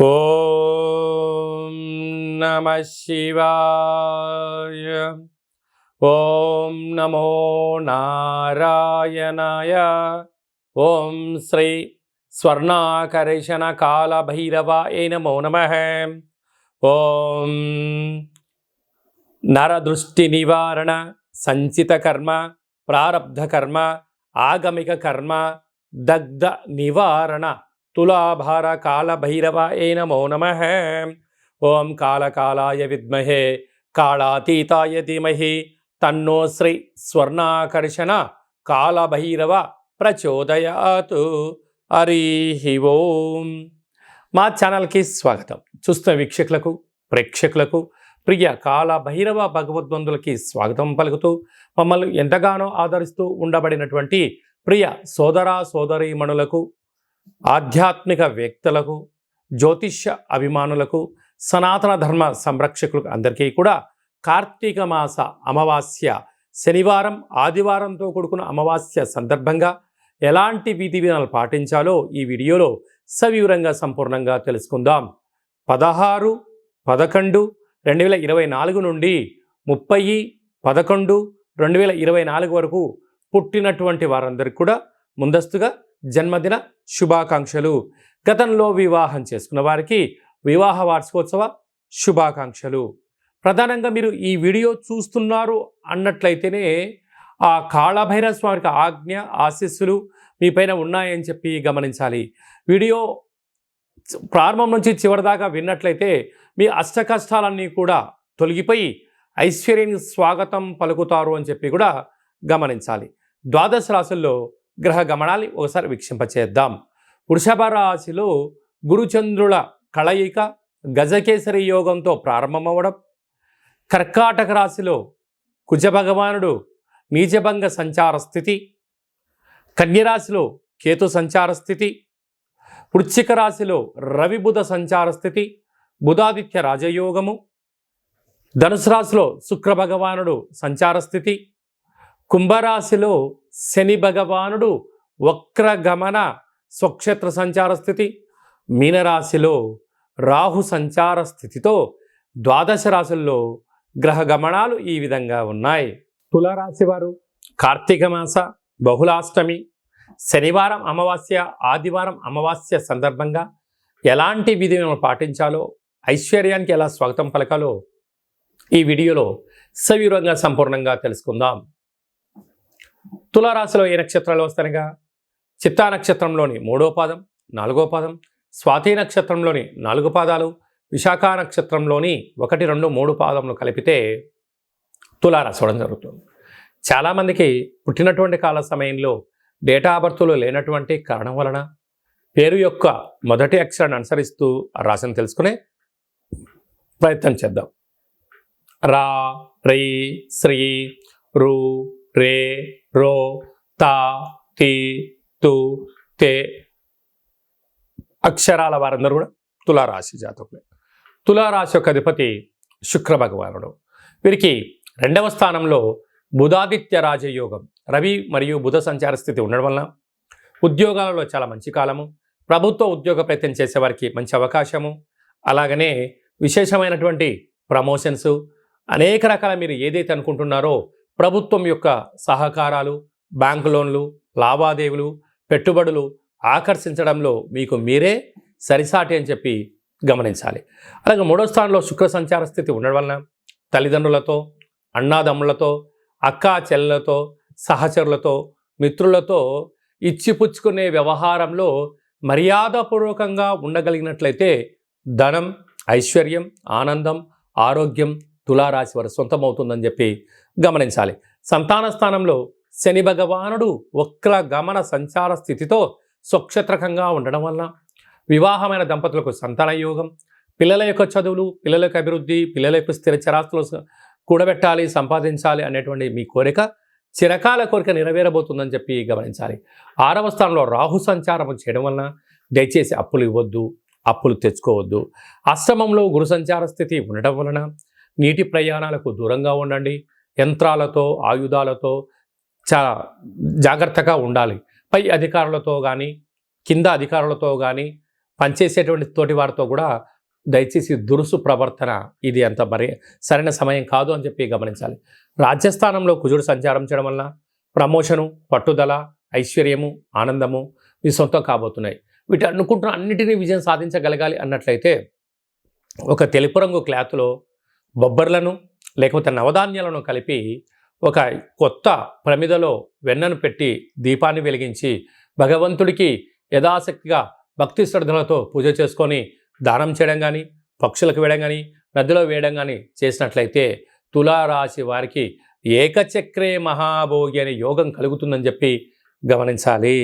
ఓం నమ శివాయ. ఓం నమో నారాయణాయ. ఓం శ్రీ స్వర్ణాకర్షణ కాళభైరవాయ నమో నమ. ఓం నరదృష్టి నివారణ సంచిత కర్మ ప్రారబ్ధ కర్మ ఆగమిక కర్మ దగ్ధ నివారణ తులాభార కాళభైరవాయ నమో నమ ఓం కాళకాళాయ విద్మహే కాళాతీతాయ ధీమహి తన్నో శ్రీ స్వర్ణాకర్షణ కాళభైరవ ప్రచోదయాతు హరి ఓం మా ఛానల్కి స్వాగతం. చూస్తున్న వీక్షకులకు ప్రేక్షకులకు ప్రియ కాల భైరవ భగవద్బంధులకి స్వాగతం పలుకుతూ మమ్మల్ని ఎంతగానో ఆదరిస్తూ ఉండబడినటువంటి ప్రియ సోదర సోదరీమణులకు ఆధ్యాత్మిక వ్యక్తులకు జ్యోతిష్య అభిమానులకు సనాతన ధర్మ సంరక్షకులకు అందరికీ కూడా కార్తీక మాస అమావాస్య శనివారం ఆదివారంతో కూడుకున్న అమావాస్య సందర్భంగా ఎలాంటి విధి విధానాలు పాటించాలో ఈ వీడియోలో సవివరంగా సంపూర్ణంగా తెలుసుకుందాం. పదహారు పదకొండు రెండు వేల ఇరవై నాలుగు నుండి ముప్పై పదకొండు రెండు వేల ఇరవై నాలుగు వరకు పుట్టినటువంటి వారందరికీ కూడా ముందస్తుగా జన్మదిన శుభాకాంక్షలు. గతంలో వివాహం చేసుకున్న వారికి వివాహ వార్షికోత్సవ శుభాకాంక్షలు. ప్రధానంగా మీరు ఈ వీడియో చూస్తున్నారు అన్నట్లయితేనే ఆ కాళభైరవ స్వామికి ఆజ్ఞ ఆశీస్సులు మీ పైన ఉన్నాయని చెప్పి గమనించాలి. వీడియో ప్రారంభం నుంచి చివరి దాకా విన్నట్లయితే మీ అష్ట కష్టాలన్నీ కూడా తొలగిపోయి ఐశ్వర్యానికి స్వాగతం పలుకుతారు అని చెప్పి కూడా గమనించాలి. ద్వాదశ రాశుల్లో గ్రహ గమనాన్ని ఒకసారి వీక్షింపచేద్దాం. వృషభ రాశిలో గురుచంద్రుల కళయిక గజకేసరి యోగంతో ప్రారంభమవడం. కర్కాటక రాశిలో కుజభగవానుడు నీచభంగ సంచార స్థితి. కన్యరాశిలో కేతు సంచార స్థితి. వృశ్చిక రాశిలో రవిబుధ సంచార స్థితి. బుధాదిత్య రాజయోగము. ధనుసు రాశిలో శుక్రభగవానుడు సంచార స్థితి. కుంభరాశిలో శని భగవానుడు వక్రగమన స్వక్షేత్ర సంచార స్థితి మీనరాశిలో రాహు సంచార స్థితితో ద్వాదశ రాశుల్లో గ్రహ గమనాలు ఈ విధంగా ఉన్నాయి. తులారాశి వారు కార్తీక మాస బహుళాష్టమి శనివారం అమావాస్య ఆదివారం అమావాస్య సందర్భంగా ఎలాంటి విధులను పాటించాలో ఐశ్వర్యానికి ఎలా స్వాగతం పలకాలో ఈ వీడియోలో సవివరంగా సంపూర్ణంగా తెలుసుకుందాం. తులారాశిలో ఏ నక్షత్రాలు వస్తానగా చిత్తా నక్షత్రంలోని మూడో పాదం నాలుగో పాదం స్వాతి నక్షత్రంలోని నాలుగు పాదాలు విశాఖ నక్షత్రంలోని ఒకటి రెండు మూడు పాదములు కలిపితే తులారాశి అవడం జరుగుతుంది. చాలామందికి పుట్టినటువంటి కాల సమయంలో డేటా బర్తులు లేనటువంటి కారణం వలన పేరు యొక్క మొదటి అక్షరాన్ని అనుసరిస్తూ రాశిని తెలుసుకునే ప్రయత్నం చేద్దాం. రా రీ శ్రీ రు రే రో తా తి తు తే. అక్షరాల వారందరూ కూడా తులారాశి జాతకులే. తులారాశి యొక్క అధిపతి శుక్ర భగవానుడు. వీరికి రెండవ స్థానంలో బుధాదిత్య రాజయోగం రవి మరియు బుధ సంచార స్థితి ఉండడం వలన ఉద్యోగాలలో చాలా మంచి కాలము ప్రభుత్వ ఉద్యోగ ప్రయత్నం చేసేవారికి మంచి అవకాశము అలాగనే విశేషమైనటువంటి ప్రమోషన్స్ అనేక రకాల మీరు ఏదైతే అనుకుంటున్నారో ప్రభుత్వం యొక్క సహకారాలు బ్యాంకు లోన్లు లావాదేవీలు పెట్టుబడులు ఆకర్షించడంలో మీకు మీరే సరిసాటి అని చెప్పి గమనించాలి. అలాగే మూడో స్థానంలో శుక్ర సంచార స్థితి ఉండడం వలన తల్లిదండ్రులతో అన్నాదమ్ములతో అక్కా చెల్లెలతో సహచరులతో మిత్రులతో ఇచ్చిపుచ్చుకునే వ్యవహారంలో మర్యాదపూర్వకంగా ఉండగలిగినట్లయితే ధనం ఐశ్వర్యం ఆనందం ఆరోగ్యం తులారాశి వారి సొంతమవుతుందని చెప్పి గమనించాలి. సంతాన స్థానంలో శని భగవానుడు వక్ర గమన సంచార స్థితితో స్వక్షత్రకంగా ఉండడం వలన వివాహమైన దంపతులకు సంతాన యోగం పిల్లల యొక్క చదువులు పిల్లల యొక్క అభివృద్ధి పిల్లల యొక్క స్థిర చరాస్తులు కూడబెట్టాలి సంపాదించాలి అనేటువంటి మీ కోరిక చిరకాల కోరిక నెరవేరబోతుందని చెప్పి గమనించాలి. ఆరవ స్థానంలో రాహు సంచారం చేయడం వలన దయచేసి అప్పులు ఇవ్వద్దు అప్పులు తెచ్చుకోవద్దు. అష్టమంలో గురు సంచార స్థితి ఉండటం వలన నీటి ప్రయాణాలకు దూరంగా ఉండండి. యంత్రాలతో ఆయుధాలతో చాలా జాగ్రత్తగా ఉండాలి. పై అధికారులతో కానీ కింద అధికారులతో కానీ పనిచేసేటువంటి తోటి వారితో కూడా దయచేసి దురుసు ప్రవర్తన ఇది అంత మరి సరైన సమయం కాదు అని చెప్పి గమనించాలి. రాజ్యస్థానంలో కుజుడు సంచారం చేయడం వలన ప్రమోషను పట్టుదల ఐశ్వర్యము ఆనందము మీ సొంతం కాబోతున్నాయి. వీటి అనుకుంటున్న అన్నిటినీ విజయం సాధించగలగాలి అన్నట్లయితే ఒక తెలుపు రంగు క్లాత్లో బొబ్బర్లను లేకపోతే నవధాన్యాలను కలిపి ఒక కొత్త ప్రమిదలో వెన్నను పెట్టి దీపాన్ని వెలిగించి భగవంతుడికి యథాశక్తిగా భక్తి శ్రద్ధలతో పూజ చేసుకొని దానం చేయడం కానీ పక్షులకు వేయడం కానీ నదిలో వేయడం కానీ చేసినట్లయితే తులారాశి వారికి ఏకచక్రే మహాభోగి అనే యోగం కలుగుతుందని చెప్పి గమనించాలి.